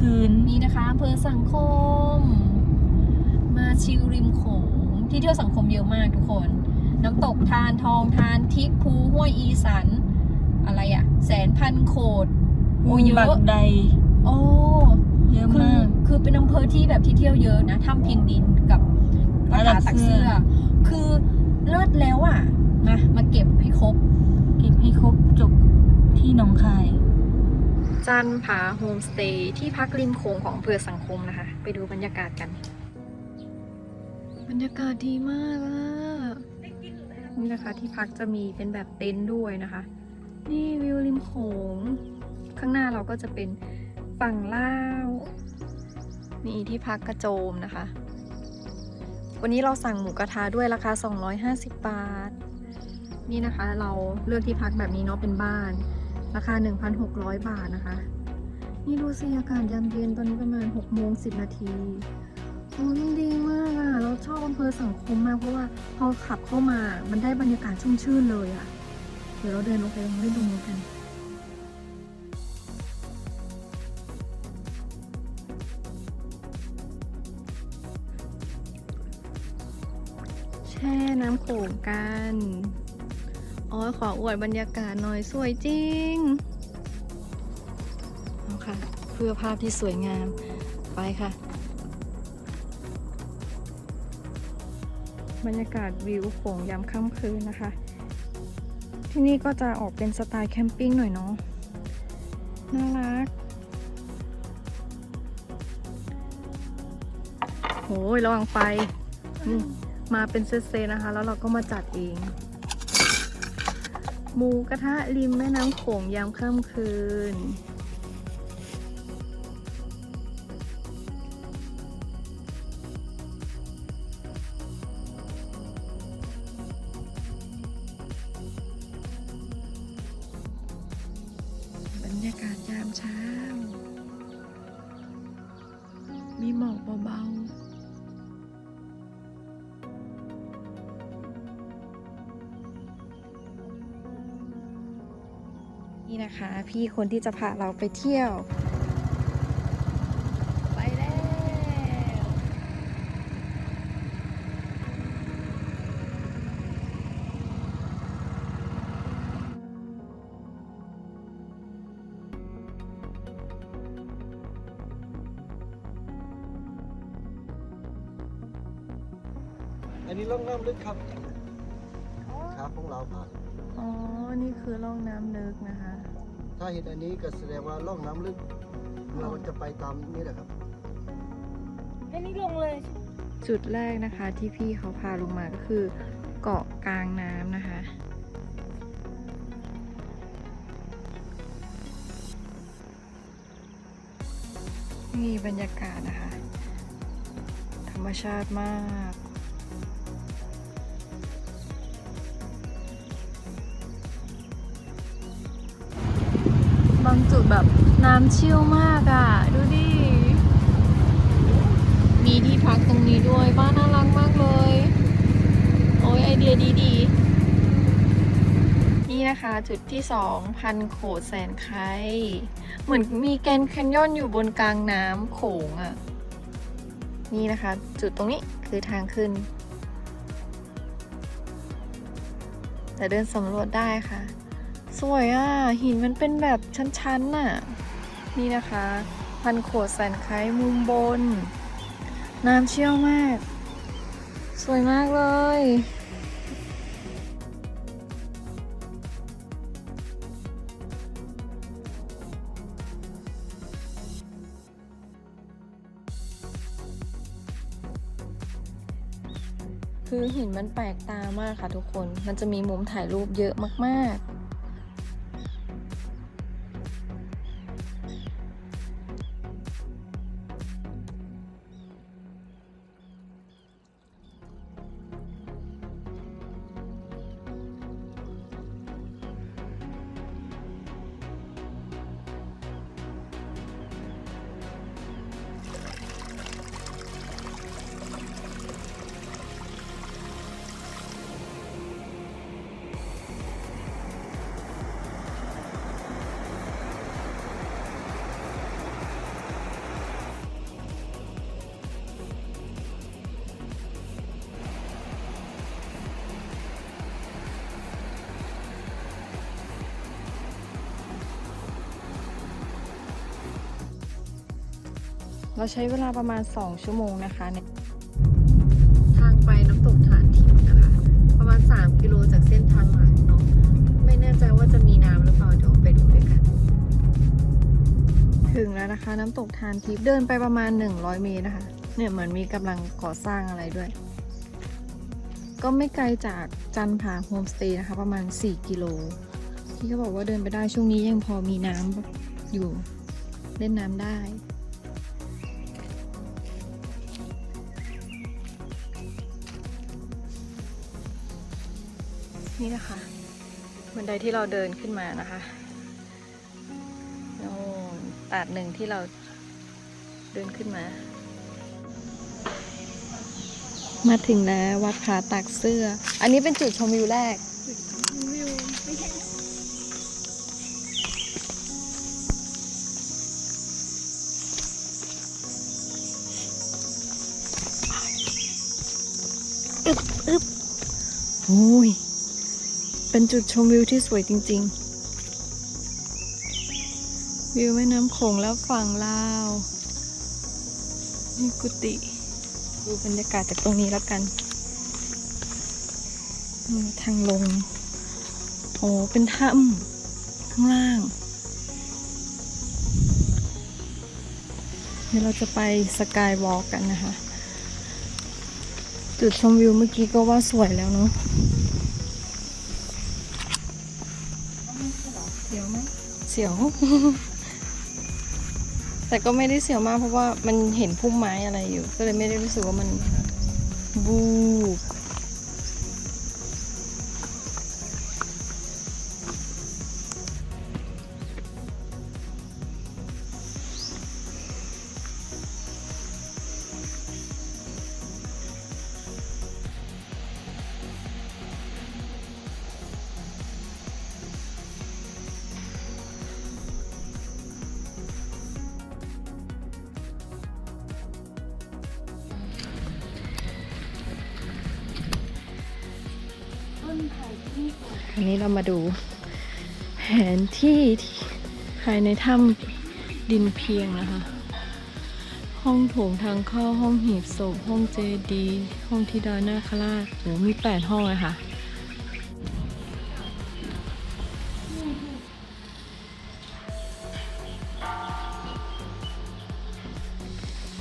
คืน นี่นะคะอำเภอสังคม มาชิลริมโขงที่เที่ยวสังคมเยอะมากทุกคน น้ำตกทานทองทานทิพย์ภูห้วยอีสัน อะไรอะแสนพันโขดโอ้เยบัอะกใดโอ้เยอะคือมากคือเป็นอำเภอที่แบบที่เที่ยวเยอะนะถ้ำพินดินกับปราสาทตักเสื้อ คือเลิศแล้วอะมามาเก็บให้ครบ เก็บให้ครบจบที่หนองคาย จันผาโฮมสเตย์ที่พักริมโขงของอำเภอสังคมนะคะ ไปดูบรรยากาศกัน บรรยากาศดีมากอะนี่นะคะที่พักจะมีเป็นแบบเต็นท์ด้วยนะคะ นี่วิวริมโขง ข้างหน้าเราก็จะเป็นฝั่งลาวนี่ที่พักกระโจมนะคะ วันนี้เราสั่งหมูกระทะด้วยราคา 250 บาท นี่นะคะเราเลือกที่พักแบบนี้เนาะเป็นบ้าน ราคา 1,600 บาทนะคะ นี่ดูสิอากาศยามเย็นตอนนี้ประมาณ6โมง10 นาทีโอ้ยดีมากอะเราชอบอำเภอสังคมมากเพราะว่าพอขับเข้ามามันได้บรรยากาศชุ่มชื่นเลยอะ่ะเดี๋ยวเราเดินลงไปเล่นตรงนู้กันแช่น้ำโขงกัน อ๋อขออวดบรรยากาศหน่อยสวยจริงเอาค่ะ เพื่อภาพที่สวยงาม ไปค่ะ บรรยากาศวิวโขงยามค่ำคืนนะคะ ที่นี่ก็จะออกเป็นสไตล์แคมปิ้งหน่อยเนาะน่ารักโหยระวังไฟนี่มาเป็นเซตๆนะคะ แล้วเราก็มาจัดเอง หมูกระทะริมแม่น้ำโขงยามค่ำคืน นี่นะคะ พี่คนที่จะพาเราไปเที่ยว ไปแล้ว อันนี้ล่องน้ำลึกครับ ครับของเราครับ อ๋อ นี่คือร่องน้ำลึกนะคะ ถ้าเห็นอันนี้ก็แสดงว่าล่องน้ำลึก เราจะไปตามนี้แหละครับ อันนี้ลงเลย จุดแรกนะคะที่พี่เขาพาลงมาก็คือเกาะกลางน้ำนะคะ นี่บรรยากาศนะคะ ธรรมชาติมากางจุดแบบน้ำเชี่ยวมากอะ่ะ ดูดิ มีที่พักตรงนี้ด้วย บ้านน่ารักมากเลย โอ้ยไอเดียดีๆ นี่นะคะจุดที่สองพันโขดแสนไคเหมือนมีแกนแคนยอนอยู่บนกลางน้ำโขงอะ่ะ นี่นะคะ จุดตรงนี้คือทางขึ้น แต่เดินสำรวจได้ค่ะ สวยอะ หินมันเป็นแบบชั้นๆน่ะ นี่นะคะ พันโขดแสนไคมุมบน น้ำเชี่ยวมาก สวยมากเลยคือหินมันแปลกตามากค่ะทุกคน มันจะมีมุมถ่ายรูปเยอะมากๆ เราใช้เวลาประมาณ 2 ชั่วโมงนะคะเนี่ยทางไปน้ำตกฐานทิพย์นะคะ ประมาณ 3 กิโลจากเส้นทางหลักเนาะไม่แน่ใจว่าจะมีน้ำหรือเปล่าเดี๋ยวไปดูด้วยกัน ถึงแล้วนะคะ น้ำตกทานทิพย์เดินไปประมาณ 100 เมตรนะคะ เนี่ยเหมือนมีกำลังก่อสร้างอะไรด้วย ก็ไม่ไกลจากจันผาโฮมสเตย์นะคะ ประมาณ 4 กิโล ที่เขาบอกว่าเดินไปได้ช่วงนี้ยังพอมีน้ำอยู่เล่นน้ำได้ นี่นะคะบันไดที่เราเดินขึ้นมานะคะโน่นตัดหนึ่งที่เราเดินขึ้นมา มาถึงแล้ววัดผาตักเสื้อ อันนี้เป็นจุดชมวิวแรกอึบอึบโอ้ย เป็นจุดชมวิวที่สวยจริง ๆ วิวแม่น้ำโขงแล้วฝั่งลาวนี่กุฏิดูบรรยากาศจากตรงนี้แล้วกันทางลง โอ้เป็นถ้ำข้างล่าง เดี๋ยวเราจะไปสกายวอล์กกันนะคะ จุดชมวิวเมื่อกี้ก็ว่าสวยแล้วเนาะ เสียวไหมเสียว แต่ก็ไม่ได้เสียวมากเพราะว่ามันเห็นพุ่มไม้อะไรอยู่ ก็เลยไม่ได้รู้สึกว่ามันบูันนี้เรามาดูแผนที่ที่ภายในถ้ำดินเพียงนะคะ ห้องโถงทางเข้าห้องหีบศพห้องเจดี ห้องธิดานาคราชโหมีแปดห้องเลยค่ะ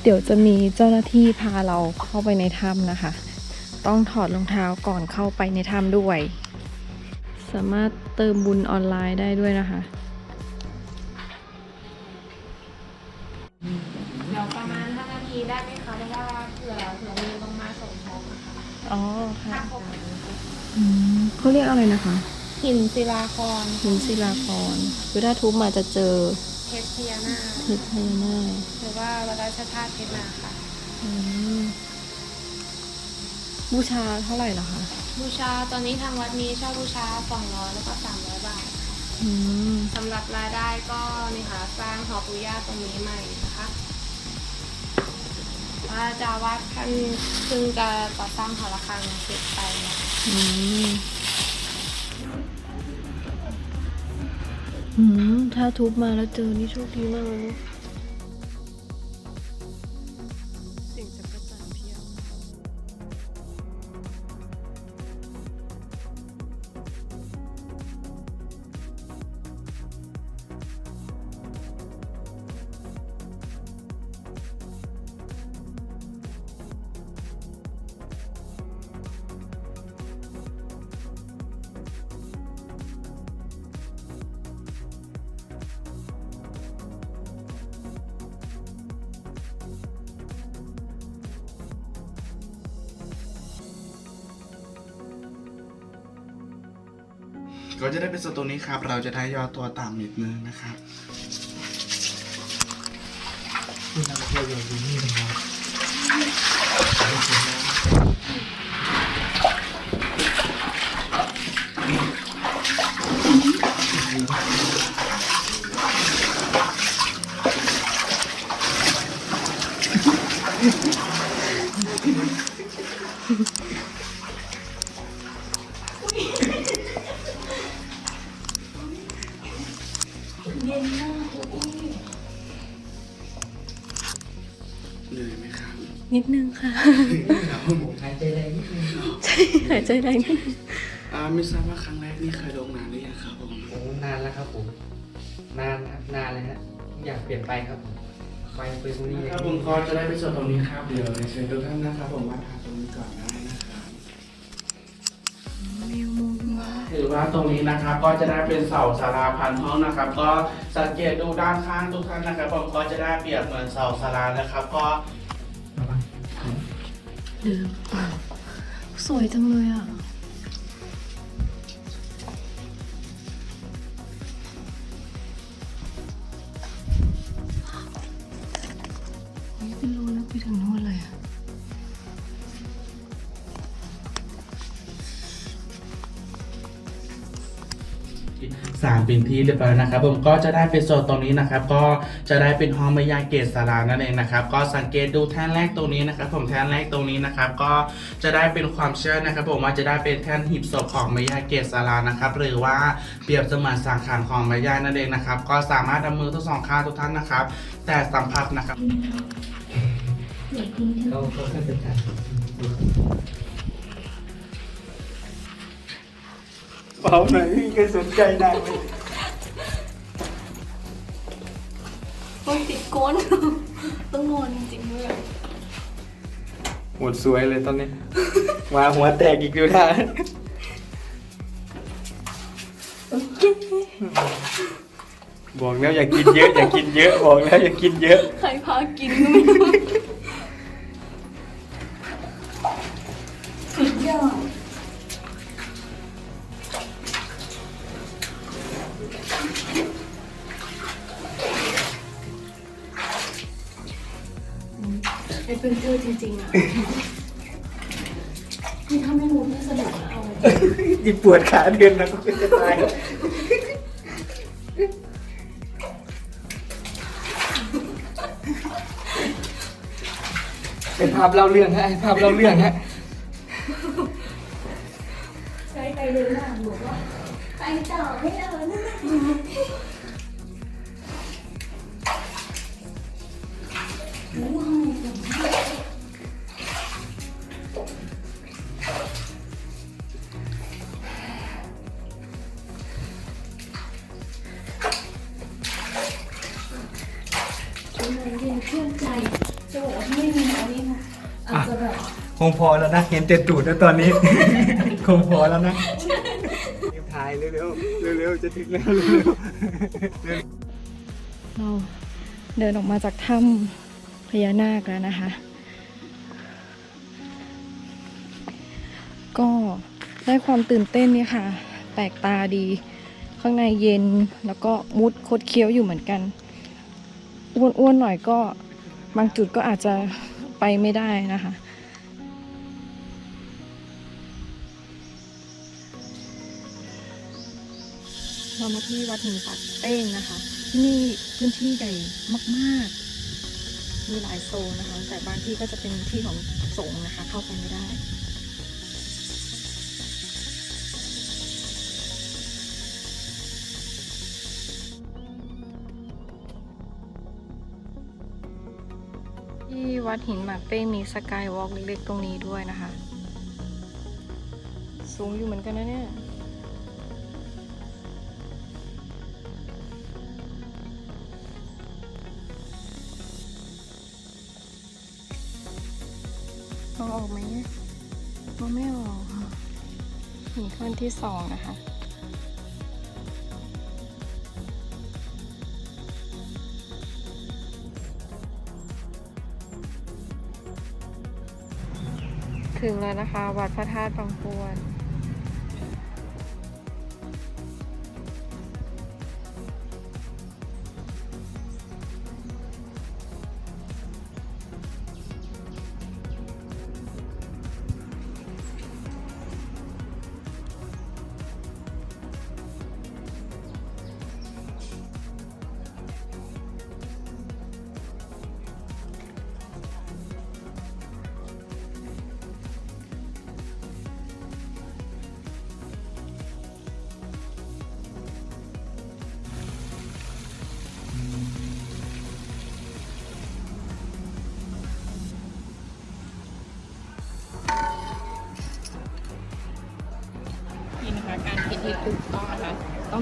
เดี๋ยวจะมีเจ้าหน้าที่พาเราเข้าไปในถ้ำนะคะ ต้องถอดรองเท้าก่อนเข้าไปในถ้ำด้วย สามารถเติมบุญออนไลน์ได้ด้วยนะคะเดี๋ยวประมาณ5นาทีได้ไหมคะเพราะว่าเผื่อเผื่อมีลงมาส่งของนะคะอ๋อค่ะถ้าครบเขาเรียกอะไรนะคะหินศิลาครหินศิลาพรคือถ้าทุบมาจะเจอเพชรพญานาคเพชรพญานาคหรือว่าวัดราชธาตุเพชรนาค่ะอืมบูชาเท่าไหร่เหรอคะ บูชาตอนนี้ทางวัดมีเช่าบูชา200แล้วก็300บาทอืมสำหรับรายได้ก็นี่ค่ะสร้างหอปู่ย่าตรงนี้ใหม่นะคะว่าเจาวัดท่านเพิ่งจะก่อสร้างหอระฆังเสร็จไปนะคะอืมอืมถ้าทุบมาแล้วเจอนี่โชคดีมากเลยนะ ก็จะได้เป็นสตูนี้ครับ เราจะได้ยอตัวต่ำนิดนึงนะครับคุณนักเที่ยวอยู่นี่นะครับ ใจแรงนิดนึงอ่าไม่ทราบว่าครั้งแรกนี่เคยลงนานหรือยังครับผมโอ้นานแล้วครับผม นานครับนานเลยฮะทุกอย่างเปลี่ยนไปครับผมไปไปตรงนี้ครับผมก็จะได้ไปส่วนตรงนี้ครับเดี๋ยวเชิญทุกท่านนะครับผมมาถ่ายตรงนี้ก่อนได้นะครับวิวมุมว่าถือว่าตรงนี้นะครับก็จะได้เป็นเสาสาราพันห้องนะครับ ก็สังเกตดูด้านข้างทุกท่านนะครับผมก็จะได้เปรียบเหมือนเสาสารานะครับ ก็ลืม สวยจังเล 3 เป็นที่เรียบร้อยนะครับ ผมก็จะได้เป็นโซนตรงนี้นะครับ ก็จะได้เป็นห้องมายาเกตสารานั่นเองนะครับ ก็สังเกตดูแท่นแรกตรงนี้นะครับ ผมแท่นแรกตรงนี้นะครับ ก็จะได้เป็นความเชื่อนะครับ ผมว่าจะได้เป็นแท่นหีบศพของมายาเกตสารานะครับ หรือว่าเปรียบเสมือนสังขารของมายานั่นเองนะครับ ก็สามารถนำมือทั้งสองข้างทุกท่านนะครับ แต่สัมผัสนะครับ เบาหน่อยไม่มีใครสนใจได้ไหมมันติดก้นต้องนอนจริงๆด้วยอะหมดสวยเลยตอนนี้ มาหัวแตกอีกดูท่าบอกแล้วอย่ากินเยอะ อย่ากินเยอะ บอกแล้วอย่ากินเยอะ ใครพากินก็ไม่รู้ เป็นเพื่อนเจอจริงๆอะนี่ถ้าไม่รู้ไม่สนุกนะเอายิ่งปวดขาเดินนะก็เป็นจะตายเป็นภาพเล่าเรื่องฮะภาพเล่าเรื่องฮะ งพอแล้วนะเห็นแต่ตูดแล้วตอนนี้ คงพอแล้วนะรีบถ่ายเร็วๆเร็วๆจะถึงแล้วเร็วๆเราเดินออกมาจากถ้ำพญานาคแล้วนะคะ ก็ได้ความตื่นเต้นเนี่ยค่ะ แปลกตาดี ข้างในเย็นแล้วก็มุดคดเคี้ยวอยู่เหมือนกันอ้วนๆหน่อยก็บางจุดก็อาจจะไปไม่ได้นะคะ เรามาที่วัดหินปักเต้งนะคะ ที่นี่พื้นที่ใหญ่มากๆ มีหลายโซนนะคะ แต่บางที่ก็จะเป็นที่ของสงฆ์นะคะ เข้าไปไม่ได้ที่วัดหินหมากเป้งมีสกายวอล์กเล็กๆตรงนี้ด้วยนะคะ สูงอยู่เหมือนกันนะเนี่ย ที่สองนะคะ ถึงแล้วนะคะ วัดพระธาตุบางพวน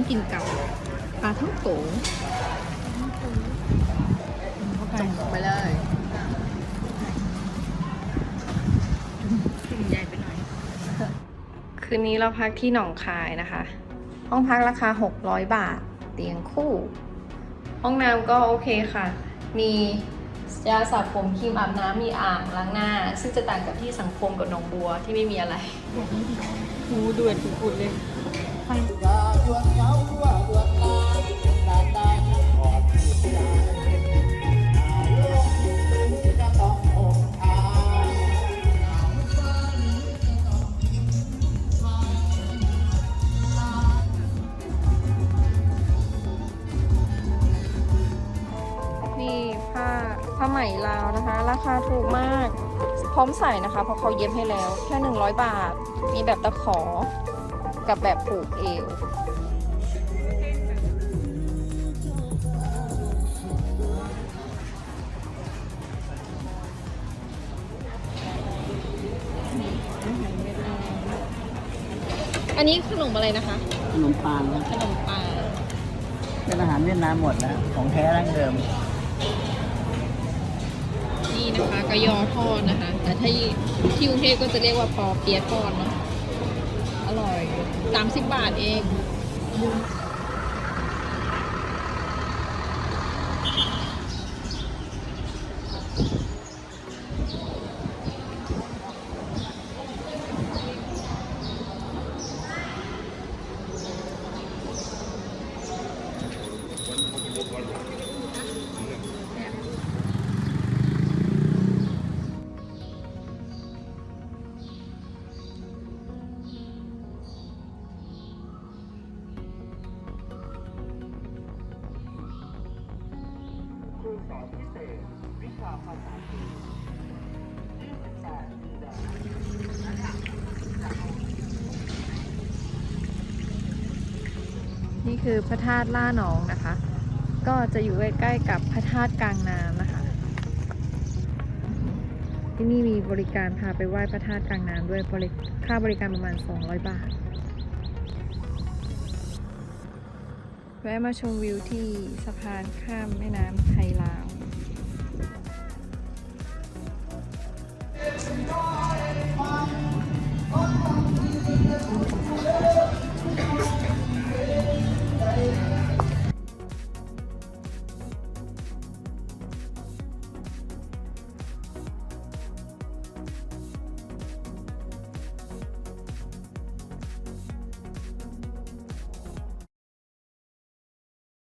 กินกับปลาท่องโกจงไปเลยใหญ่ไปหน่อย คืนนี้เราพักที่หนองคายนะคะ ห้องพักราคา 600 บาท เตียงคู่ ห้องน้ำก็โอเคค่ะ มียาสระผมครีมอาบน้ำมีอ่างล้างหน้า ซึ่งจะต่างกับที่สังคมกับหนองบัวที่ไม่มีอะไรหูเดือดปุดๆเลย นี่ผ้าผ้าไหมลาวนะคะ ราคาถูกมาก พร้อมใส่นะคะเพราะเขาเย็บให้แล้ว แค่ 100 บาท มีแบบตะขอ กับแบบผูกเอว นนี้ขนมอะไรนะคะ ขนมปังครับขนมปังเป็นอาหารเวียดนามหมดนะของแท้ดั้งเดิม นี่นะคะกระยอทอดนะคะ แต่ถ้าที่กรุงเทพก็จะเรียกว่าปอเปี๊ยะทอดเนาะอร่อยสามสิบบาทเอง คือพระธาตุล่าหนองนะคะ ก็จะอยู่ใกล้ๆกับพระธาตุกลางน้ำนะคะ ที่นี่มีบริการพาไปไหว้พระธาตุกลางน้ำด้วยค่าบริการประมาณ 200 บาท แวะมาชมวิวที่สะพานข้ามแม่น้ำไทยลาว